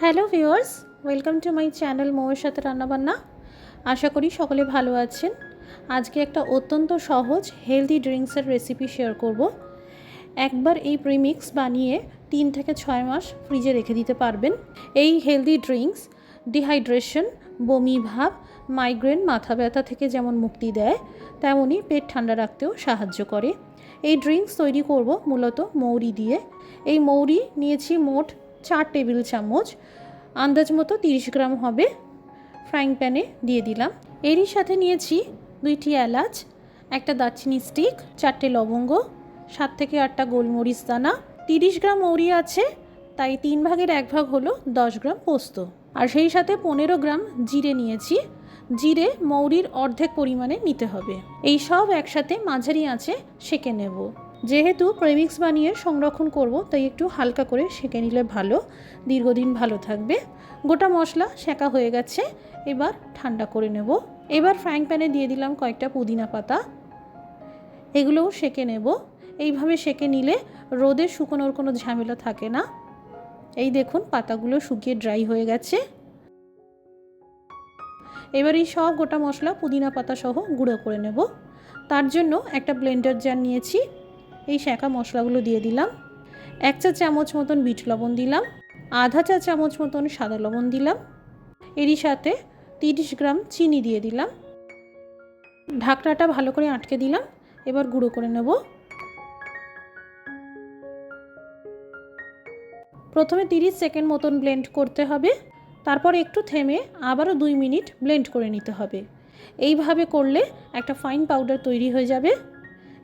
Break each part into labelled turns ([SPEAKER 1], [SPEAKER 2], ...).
[SPEAKER 1] Hello viewers, welcome to my channel মৌয়ের সাথে রান্নাবান্না। আশা করি সকলে ভালো আছেন। আজকে একটা অত্যন্ত সহজ হেলদি ড্রিঙ্কসের রেসিপি শেয়ার করব। একবার এই প্রিমিক্স বানিয়ে তিন থেকে ছয় মাস ফ্রিজে রেখে দিতে পারবেন। এই হেলদি ড্রিঙ্কস ডিহাইড্রেশন বমি ভাব মাইগ্রেন মাথা ব্যথা থেকে যেমন মুক্তি দেয় তেমনই পেট ঠান্ডা রাখতেও সাহায্য করে। এই ড্রিঙ্কস তৈরি করব মূলত মৌরি দিয়ে। এই মৌরি নিয়েছি মোট চার টেবিল চামচ, আন্দাজ মতো তিরিশ গ্রাম হবে ফ্রাইং প্যানে দিয়ে দিলাম। এরই সাথে নিয়েছি দুইটি এলাচ, একটা দারচিনি স্টিক, চারটে লবঙ্গ, সাত থেকে আটটা গোলমরিচ দানা, তিরিশ গ্রাম মৌরি আছে, তাই তিন ভাগের এক ভাগ হলো দশ গ্রাম পোস্ত। আর সেই সাথে পনেরো গ্রাম জিরে নিয়েছি, জিরে মৌরির অর্ধেক পরিমাণে নিতে হবে। এই সব একসাথে মাঝারি আঁচে সেঁকে নেব। যেহেতু প্রেমিক্স বানিয়ে সংরক্ষণ করব, তাই একটু হালকা করে সেঁকে নিলে ভালো। দীর্ঘদিন ভালো থাকবে। গোটা মশলা সেঁকা হয়ে গেছে, এবার ঠান্ডা করে নেব। এবার ফ্রাইং প্যানে দিয়ে দিলাম কয়েকটা পুদিনা পাতা। এগুলোও সেঁকে নেব। এইভাবে সেঁকে নিলে রোদে শুকোনোর কোনো ঝামেলা থাকে না। এই দেখুন, পাতাগুলো শুকিয়ে ড্রাই হয়ে গেছে। এবার এই সব গোটা মশলা পুদিনা পাতা সহ গুঁড়ো করে নেব। তার জন্য একটা ব্লেন্ডার জার নিয়েছি। এই শাঁকা মশলাগুলো দিয়ে দিলাম। এক চা চামচ মতন বিট লবণ দিলাম। আধা চা চামচ মতন সাদা লবণ দিলাম। এরই সাথে তিরিশ গ্রাম চিনি দিয়ে দিলাম। ঢাকনাটা ভালো করে আটকে দিলাম। এবার গুঁড়ো করে নেব। প্রথমে তিরিশ সেকেন্ড মতন ব্লেন্ড করতে হবে। তারপর একটু থেমে আবারও দুই মিনিট ব্লেন্ড করে নিতে হবে। এইভাবে করলে একটা ফাইন পাউডার তৈরি হয়ে যাবে।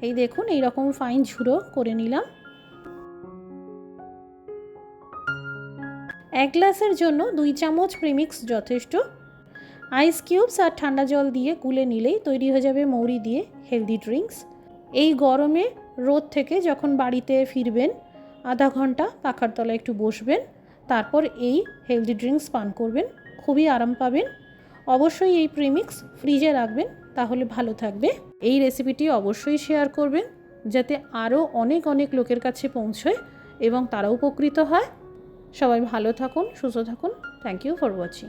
[SPEAKER 1] এই দেখুন এই রকম ফাইন ঝুড়ো করে নিলাম। এক গ্লাসের জন্য দুই চামচ প্রিমিক্স যথেষ্ট। আইস কিউবস আর ঠান্ডা জল দিয়ে গুলে নিলেই তৈরি হয়ে যাবে মৌরি দিয়ে হেলদি ড্রিঙ্কস এই গরমে রোদ থেকে যখন বাড়িতে ফিরবেন, আধা ঘণ্টা পাখার তলায় একটু বসবেন, তারপর এই হেলদি ড্রিঙ্কস পান করবেন, খুবই আরাম পাবেন। অবশ্যই এই প্রিমিক্স ফ্রিজে রাখবেন। তাহলে ভালো থাকবে। এই রেসিপিটি অবশ্যই শেয়ার করবেন, যাতে আরও অনেক অনেক লোকের কাছে পৌঁছয় এবং তারা উপকৃত হয়। সবাই ভালো থাকুন, সুস্থ থাকুন। Thank you for watching